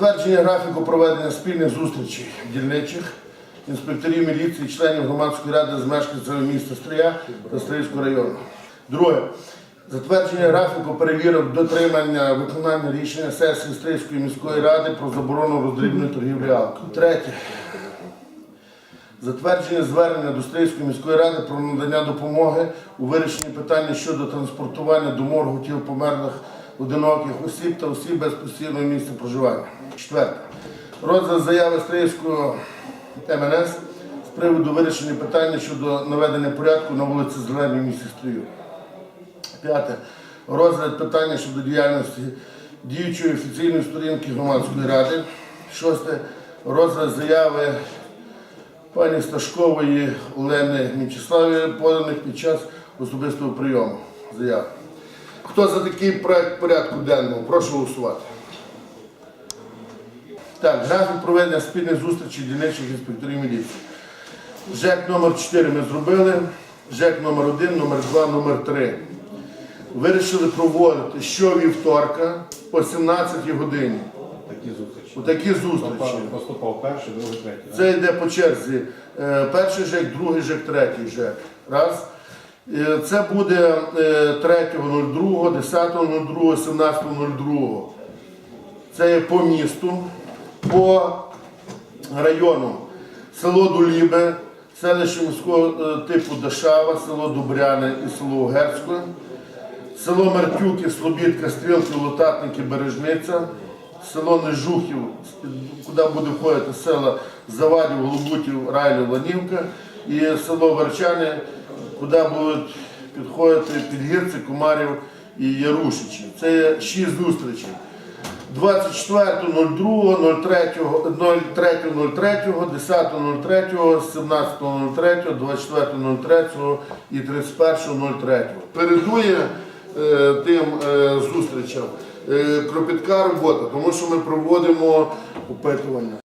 Затвердження графіку проведення спільних зустрічей дільничих інспекторів міліції, членів громадської ради з мешканцями міста Стрия та Стрийського району. Друге. Затвердження графіку перевірок дотримання виконання рішення сесії Стрийської міської ради про заборону роздрібної торгівлі алкоголю. Третє. Затвердження звернення до Стрийської міської ради про надання допомоги у вирішенні питання щодо транспортування до моргу тіл померлих одиноких осіб та осіб без постійного місця проживання. Четверте. Розгляд заяви Стрийського МНС з приводу вирішення питання щодо наведення порядку на вулиці Зеленій місті Стрию. П'яте. Розгляд питання щодо діяльності діючої офіційної сторінки громадської ради. Шосте. Розгляд заяви пані Сташкової Олени Мічеславі поданих під час особистого прийому заяв. Хто за такий проект порядку денного? Прошу голосувати. Так, графік проведення спільних зустрічей дільничних інспекторів міліції. ЖЕК номер 4 ми зробили, ЖЕК номер 1, номер 2, номер 3. Вирішили проводити щовівторка по 17 годині. Такі зустрічі. Отакі зустрічі. Поступав- Поступав перший, другий, третій. Це йде по черзі. Е, Перший ЖЕК, другий ЖЕК, третій ЖЕК. Раз. Е, Це буде е, 3.02, 10.02, 17.02. Це є по місту, по району. Село Дулібе, селище міського е, типу Дашава, село Дубряне і село Герцьке. Село Мартюки, Слобідка, Стрілки, Лотатники, Бережниця, село Нежухів, куди буде входити села Завадів, Голубутів, Райлів, Ланівка, і село Верчани, куди будуть підходити Підгірці, Кумарів і Ярушичі. Це є шість зустрічей. 24.02, 03.03, 10.03, 17.03, 24.03 і 31.03. Передує е, тим е, зустрічам е, кропітка робота, тому що ми проводимо опитування.